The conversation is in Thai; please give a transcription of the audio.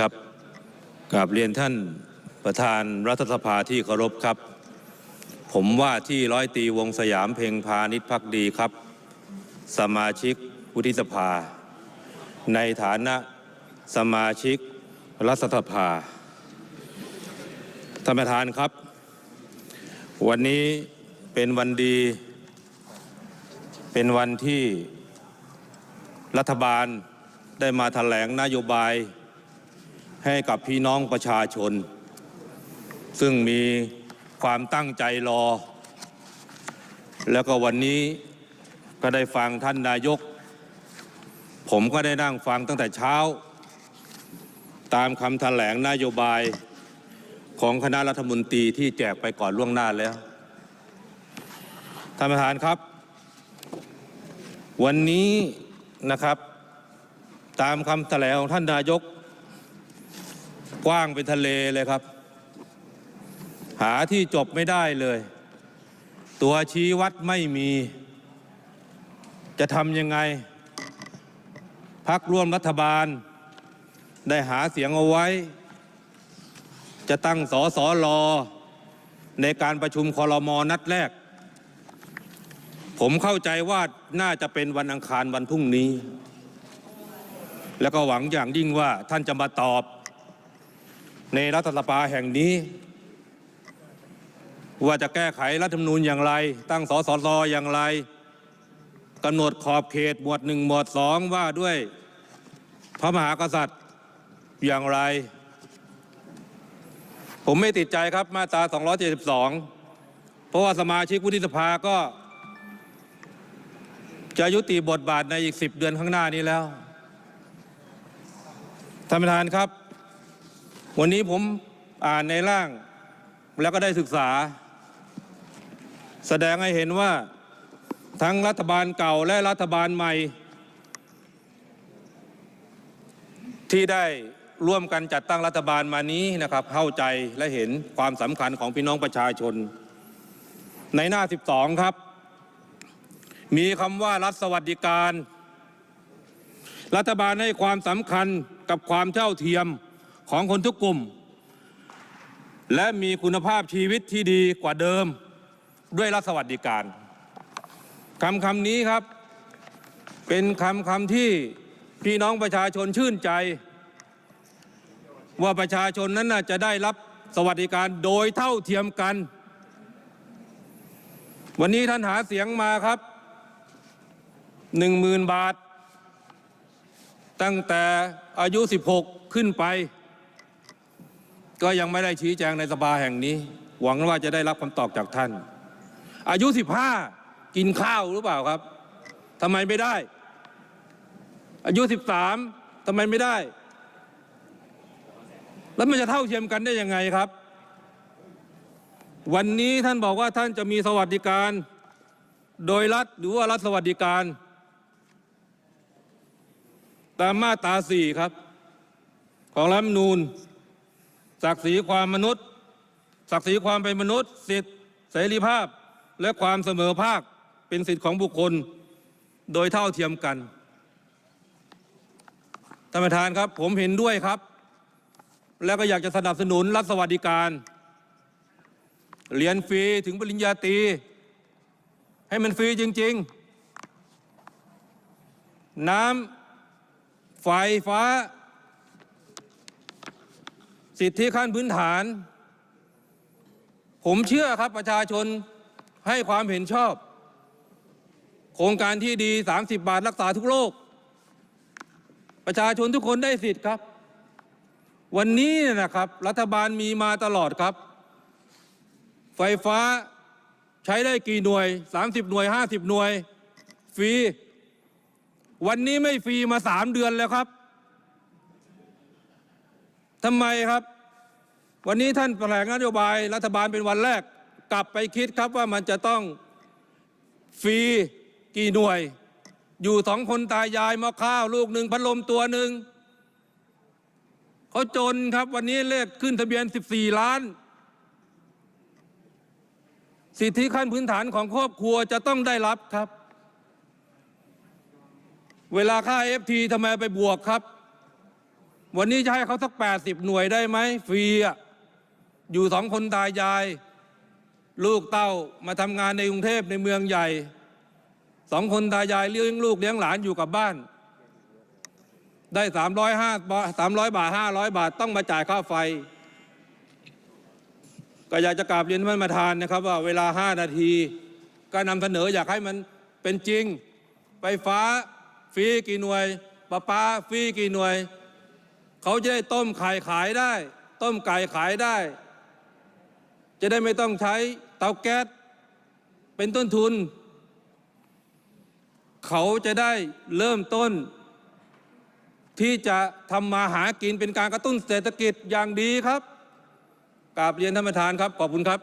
ครับกราบเรียนท่านประธานรัฐสภาที่เคารพครับ ผมว่าที่ร้อยตีวงสยามเพ็งพาณิชพักดีครับ สมาชิกวุฒิสภา ในฐานะสมาชิกรัฐสภาท่านประธานครับ วันนี้เป็นวันดี เป็นวันที่รัฐบาลได้มาแถลงนโยบาย ให้กับพี่น้องประชาชน ซึ่งมีความตั้งใจรอ แล้วก็วันนี้ก็ได้ฟังท่านนายก ผมก็ได้นั่งฟังตั้งแต่เช้า ตามคำแถลงนโยบายของคณะรัฐมนตรีที่แจกไปก่อนล่วงหน้าแล้วท่านประธานครับ วันนี้นะครับ ตามคำแถลงของท่านนายก กว้างเป็นทะเลเลยครับ หาที่จบไม่ได้เลย ตัวชี้วัดไม่มี จะทำยังไงพักร่วมรัฐบาล ได้หาเสียงเอาไว้ จะตั้งสอสอรอในการประชุมคอรมอนัดแรก ผมเข้าใจว่าน่าจะเป็นวันอังคารวันพรุ่งนี้ แล้วก็หวังอย่างยิ่งว่าท่านจะมาตอบ ในรัฐสภาแห่งนี้ ว่าจะแก้ไขรัฐธรรมนูญอย่างไร ตั้งสสรอย่างไรกำหนดขอบเขตหมวดหนึ่งหมวดสองว่าด้วยพระมหากษัตริย์อย่างไร ผมไม่ติดใจครับมาตรา 272 เพราะว่าสมาชิกวุฒิสภาก็ จะยุติบทบาทในอีก 10 เดือนข้างหน้านี้แล้วท่านประธานครับ วันนี้ผมอ่านในร่างแล้วก็ได้ศึกษา แสดงให้เห็นว่าทั้งรัฐบาลเก่าและรัฐบาลใหม่ ที่ได้ร่วมกันจัดตั้งรัฐบาลมานี้นะครับ เข้าใจและเห็นความสำคัญของพี่น้องประชาชน ในหน้า 12 ครับ มีคำว่ารัฐสวัสดิการ รัฐบาลให้ความสำคัญกับความเท่าเทียม ของคนทุกกลุ่ม และมีคุณภาพชีวิตที่ดีกว่าเดิมด้วยรัฐสวัสดิการคำคำนี้ครับ เป็นคำคำที่พี่น้องประชาชนชื่นใจ ว่าประชาชนนั้นน่าจะได้รับสวัสดิการโดยเท่าเทียมกัน วันนี้ท่านหาเสียงมาครับหนึ่งหมื่นบาท ตั้งแต่อายุ 16 ขึ้นไป ก็ยังไม่ได้ชี้แจงในสภาแห่งนี้ หวังว่าจะได้รับคำตอบจากท่าน อายุ 15 กินข้าวหรือเปล่าครับทำไมไม่ได้ อายุ 13ทำไมไม่ได้ แล้วมันจะเท่าเทียมกันได้ยังไงครับ วันนี้ท่านบอกว่าท่านจะมีสวัสดิการ โดยรัฐหรือว่ารัฐสวัสดิการ ตามมาตราสี่ครับ ของรัฐมนูญ ศักดิ์ศรีความมนุษย์ ศักดิ์ศรีความเป็นมนุษย์ สิทธิเสรีภาพและความเสมอภาคเป็นสิทธิของบุคคลโดยเท่าเทียมกันท่านประธานครับ ผมเห็นด้วยครับ แล้วก็อยากจะสนับสนุนรัฐสวัสดิการเรียนฟรีถึงปริญญาตรีให้มันฟรีจริง ๆ น้ำไฟฟ้า สิทธิขั้นพื้นฐาน ผมเชื่อครับประชาชนให้ความเห็นชอบ โครงการที่ดี 30 บาทรักษาทุกโรคประชาชนทุกคนได้สิทธิ์ครับ วันนี้นะครับ รัฐบาลมีมาตลอดครับ ไฟฟ้าใช้ได้กี่หน่วย 30 หน่วย 50 หน่วย ฟรี วันนี้ไม่ฟรีมาสามเดือนแล้วครับทำไมครับ วันนี้ท่านแถลงนโยบายรัฐบาลเป็นวันแรก กลับไปคิดครับว่ามันจะต้องฟรีกี่หน่วย อยู่สองคนตายายมาข้าวลูกหนึ่งพัดลมตัวหนึ่งเขาจนครับวันนี้เลขขึ้นทะเบียน 14 ล้าน สิทธิขั้นพื้นฐานของครอบครัวจะต้องได้รับครับ เวลาค่า FT ทำไมไปบวกครับ วันนี้จะให้เขาสัก 80 หน่วยได้ไหมฟรีอะ อยู่สองคนตายาย ลูกเต้ามาทำงานในกรุงเทพในเมืองใหญ่สองคนตายายเลี้ยงลูกเลี้ยงหลานอยู่กับบ้าน ได้สามร้อยห้าสามร้อยบาทห้าร้อยบาทต้องมาจ่ายค่าไฟ ก็อยากจะกราบเรียนท่านประธานนะครับ ว่าเวลาห้านาที ก็นำเสนออยากให้มันเป็นจริง ไฟฟ้าฟรีกี่หน่วยประปาฟรีกี่หน่วย เขาจะได้ต้มไข่ขายได้ ต้มไก่ขายได้ จะได้ไม่ต้องใช้เตาแก๊สเป็นต้นทุน เขาจะได้เริ่มต้น ที่จะทำมาหากินเป็นการกระตุ้นเศรษฐกิจอย่างดีครับกราบเรียนท่านประธานครับ ขอบคุณครับ